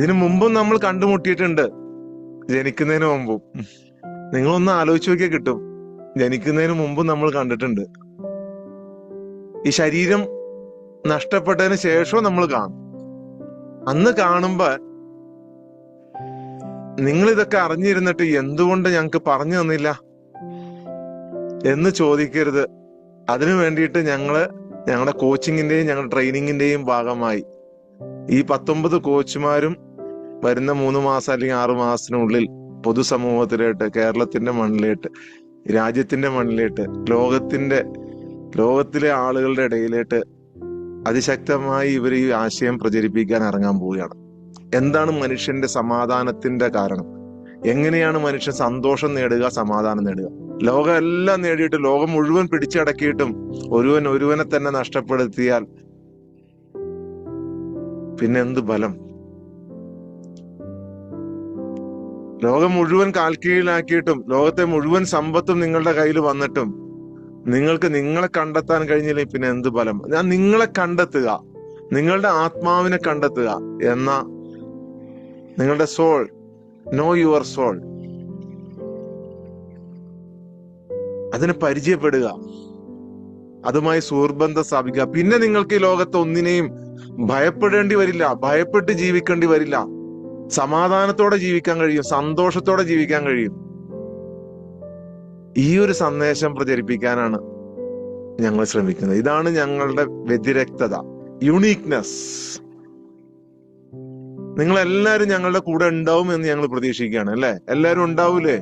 ഇതിനു മുമ്പും നമ്മൾ കണ്ടുമുട്ടിയിട്ടുണ്ട്. ജനിക്കുന്നതിന് മുമ്പും. നിങ്ങളൊന്ന് ആലോചിച്ച് നോക്കിയാൽ കിട്ടും. ജനിക്കുന്നതിന് മുമ്പും നമ്മൾ കണ്ടിട്ടുണ്ട്. ഈ ശരീരം നഷ്ടപ്പെട്ടതിന് ശേഷവും നമ്മൾ കാണും. അന്ന് കാണുമ്പോ നിങ്ങൾ ഇതൊക്കെ അറിഞ്ഞിരുന്നിട്ട് എന്തുകൊണ്ട് ഞങ്ങൾക്ക് പറഞ്ഞു തന്നില്ല? എന്ന് ചോദിക്കരുത്. അതിനു വേണ്ടിയിട്ട് ഞങ്ങൾ ഞങ്ങളുടെ കോച്ചിങ്ങിന്റെയും ഞങ്ങളുടെ ട്രെയിനിങ്ങിന്റെയും ഭാഗമായി ഈ പത്തൊമ്പത് കോച്ചുമാരും വരുന്ന മൂന്ന് മാസം അല്ലെങ്കിൽ ആറു മാസത്തിനുള്ളിൽ പൊതുസമൂഹത്തിലേട്ട് കേരളത്തിന്റെ മണ്ണിലേട്ട് രാജ്യത്തിന്റെ മണ്ണിലേട്ട് ലോകത്തിന്റെ ലോകത്തിലെ ആളുകളുടെ ഇടയിലേട്ട് അതിശക്തമായി ഇവർ ഈ ആശയം പ്രചരിപ്പിക്കാൻ ഇറങ്ങാൻ പോവുകയാണ്. എന്താണ് മനുഷ്യന്റെ സമാധാനത്തിന്റെ കാരണം? എങ്ങനെയാണ് മനുഷ്യൻ സന്തോഷം നേടുക സമാധാനം നേടുക? ലോകം എല്ലാം നേടിയിട്ട് ലോകം മുഴുവൻ പിടിച്ചടക്കിയിട്ടും ഒരുവൻ ഒരുവനെ തന്നെ നഷ്ടപ്പെടുത്തിയാൽ പിന്നെ എന്ത് ബലം ലോകം മുഴുവൻ കാൽക്കീഴിലാക്കിയിട്ടും ലോകത്തെ മുഴുവൻ സമ്പത്തും നിങ്ങളുടെ കയ്യിൽ വന്നിട്ടും നിങ്ങൾക്ക് നിങ്ങളെ കണ്ടെത്താൻ കഴിഞ്ഞില്ലെങ്കിൽ പിന്നെ എന്ത് ബലം ഞാൻ നിങ്ങളെ കണ്ടെത്തുക നിങ്ങളുടെ ആത്മാവിനെ കണ്ടെത്തുക എന്ന നിങ്ങളുടെ സോൾ നോ യുവർ സോൾ അതിനെ പരിചയപ്പെടുക അതുമായി സുഹൃബന്ധം സ്ഥാപിക്കുക. പിന്നെ നിങ്ങൾക്ക് ഈ ലോകത്ത് ഒന്നിനെയും ഭയപ്പെടേണ്ടി വരില്ല ഭയപ്പെട്ട് ജീവിക്കേണ്ടി വരില്ല. സമാധാനത്തോടെ ജീവിക്കാൻ കഴിയും സന്തോഷത്തോടെ ജീവിക്കാൻ കഴിയും. ഈ ഒരു സന്ദേശം പ്രചരിപ്പിക്കാനാണ് ഞങ്ങൾ ശ്രമിക്കുന്നത്. ഇതാണ് ഞങ്ങളുടെ വ്യതിരക്തത യുണീക്നെസ് നിങ്ങൾ എല്ലാവരും ഞങ്ങളുടെ കൂടെ ഉണ്ടാവും എന്ന് ഞങ്ങൾ പ്രതീക്ഷിക്കുകയാണ് അല്ലെ? എല്ലാവരും ഉണ്ടാവൂലേ?